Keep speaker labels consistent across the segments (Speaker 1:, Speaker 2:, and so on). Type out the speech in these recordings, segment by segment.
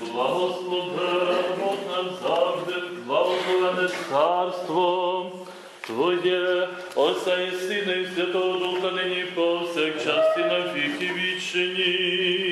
Speaker 1: Благословено нам завжди, благословене царство Твоє, Отця і Сина, і Святого Духа, нині повсякчасти на віки вічні.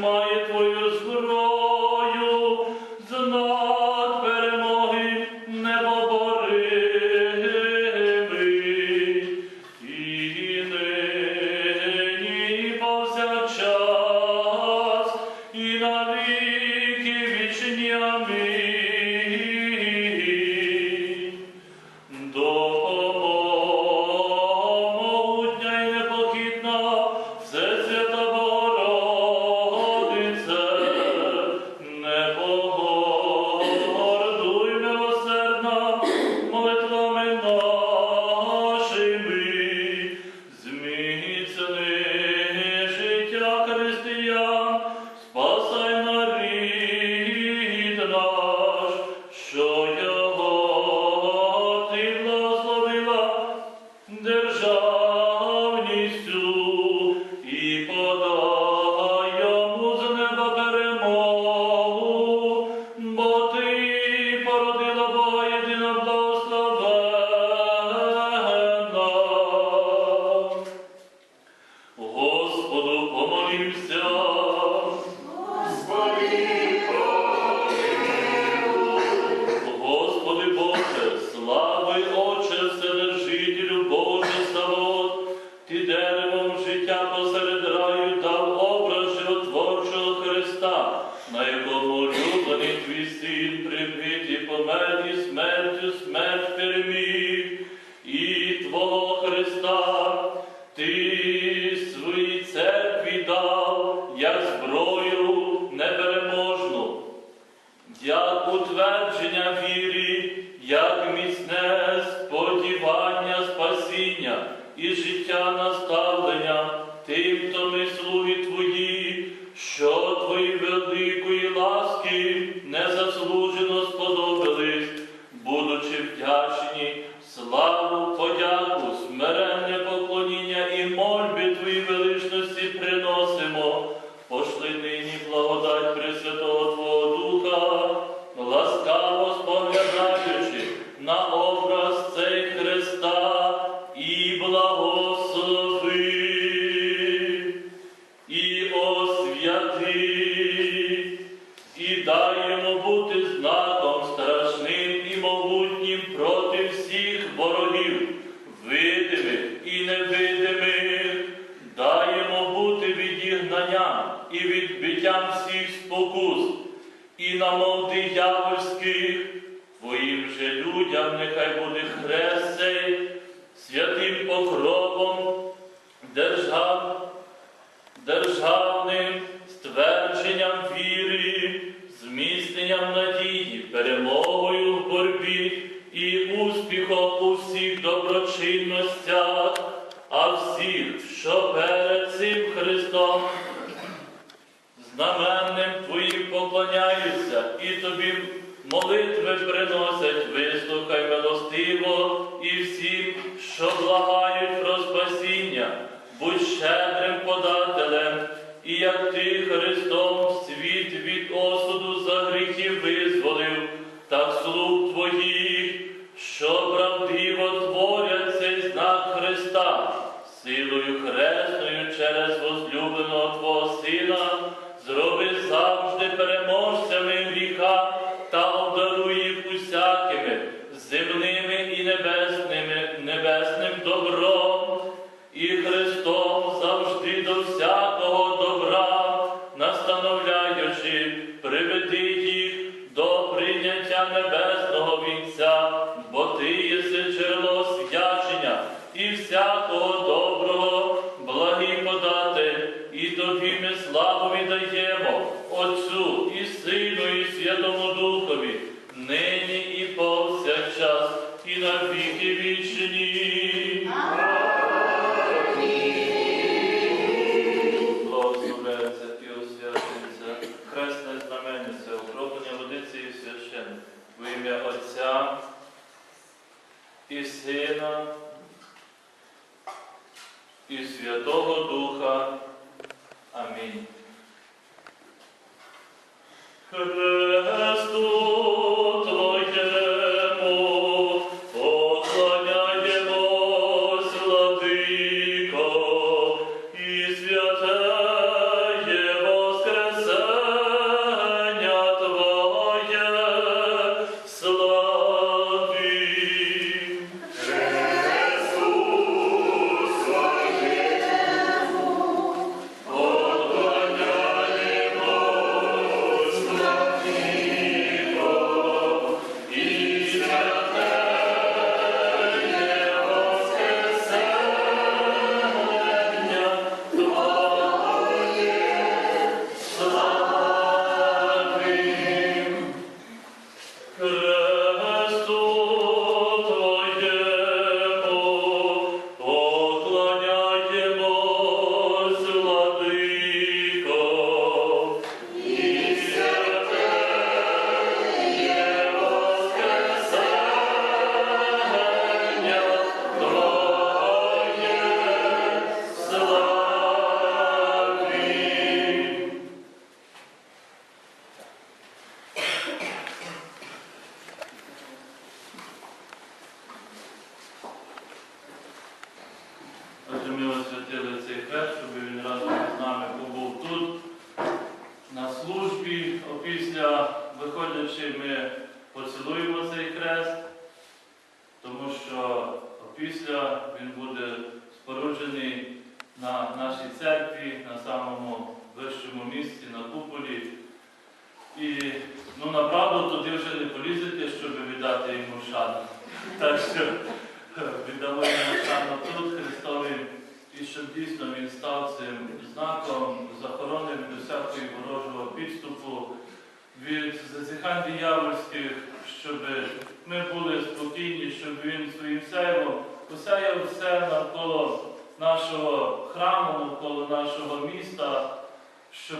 Speaker 1: my слуги Твої, що Твої вели. Приносять, вислухай милостиво і всім, що благають про спасіння, будь щедрим буде споруджений на нашій церкві, на самому вищому місці, на куполі. І ну, направду туди вже не полізете, щоб віддати йому шану. Так що віддамо йому шану тут Христові, і щоб дійсно він став цим знаком, захоронений від усякої ворожого підступу, від зазіхань диявольських, щоб ми були спокійні, щоб він своїм сяйвом посяяв все навколо нашого храму, навколо нашого міста, щоб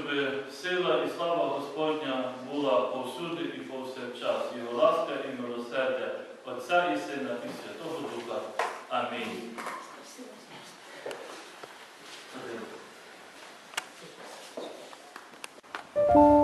Speaker 1: сила і слава Господня була повсюди і повсякчас. Його ласка і милосердя Отця і Сина і Святого Духа. Амінь.
Speaker 2: Хресте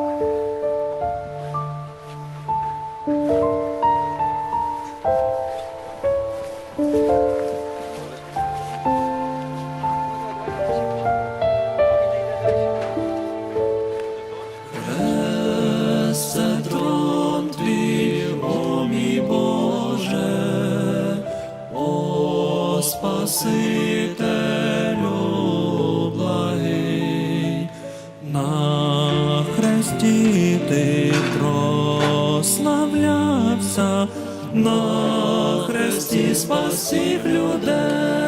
Speaker 2: всіх людей.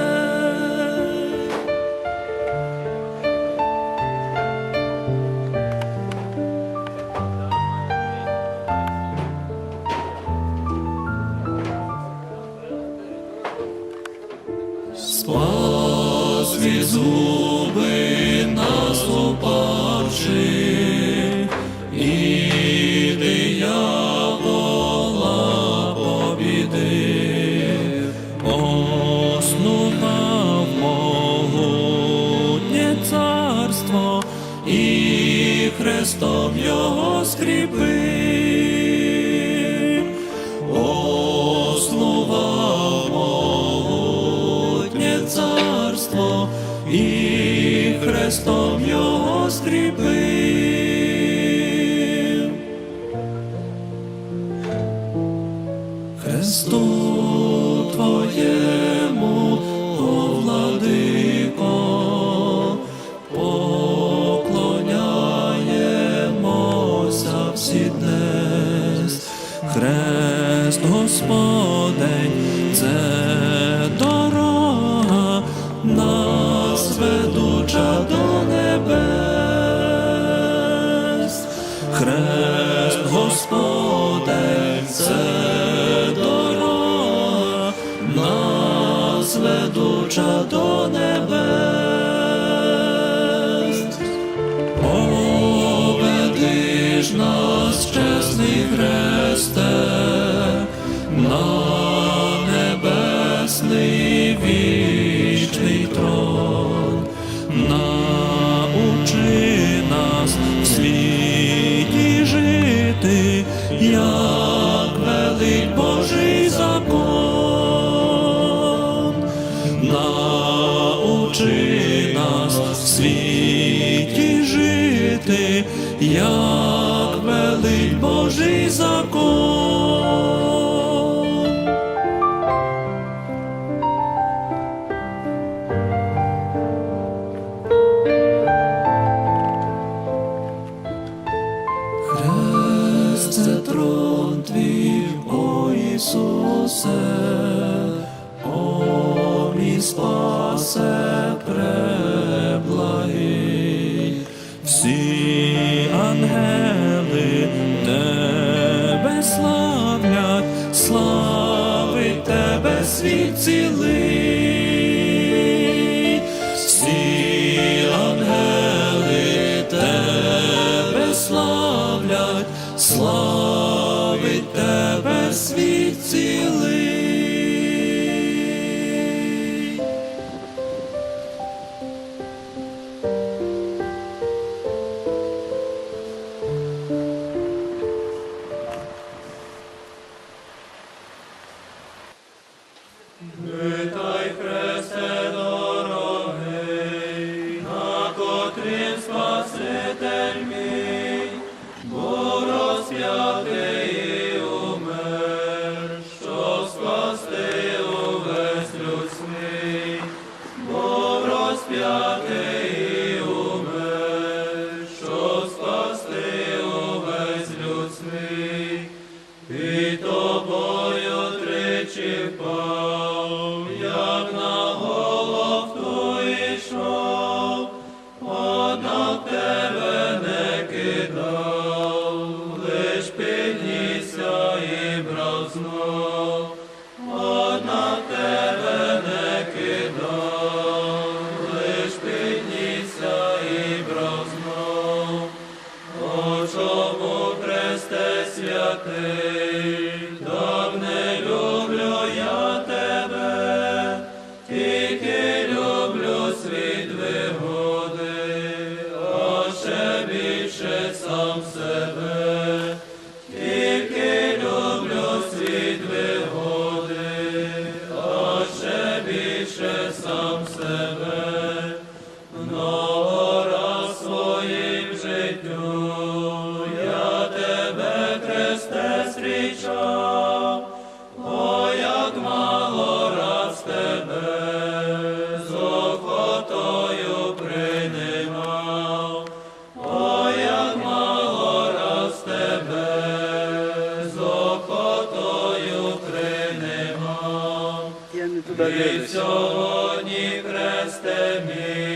Speaker 2: Христом його скріпи. ведуча до небес, О, ж нас, чесний Хресте. спасе, о мій спасе преблагий, всі ангели. Ти сьогодні хрестемі.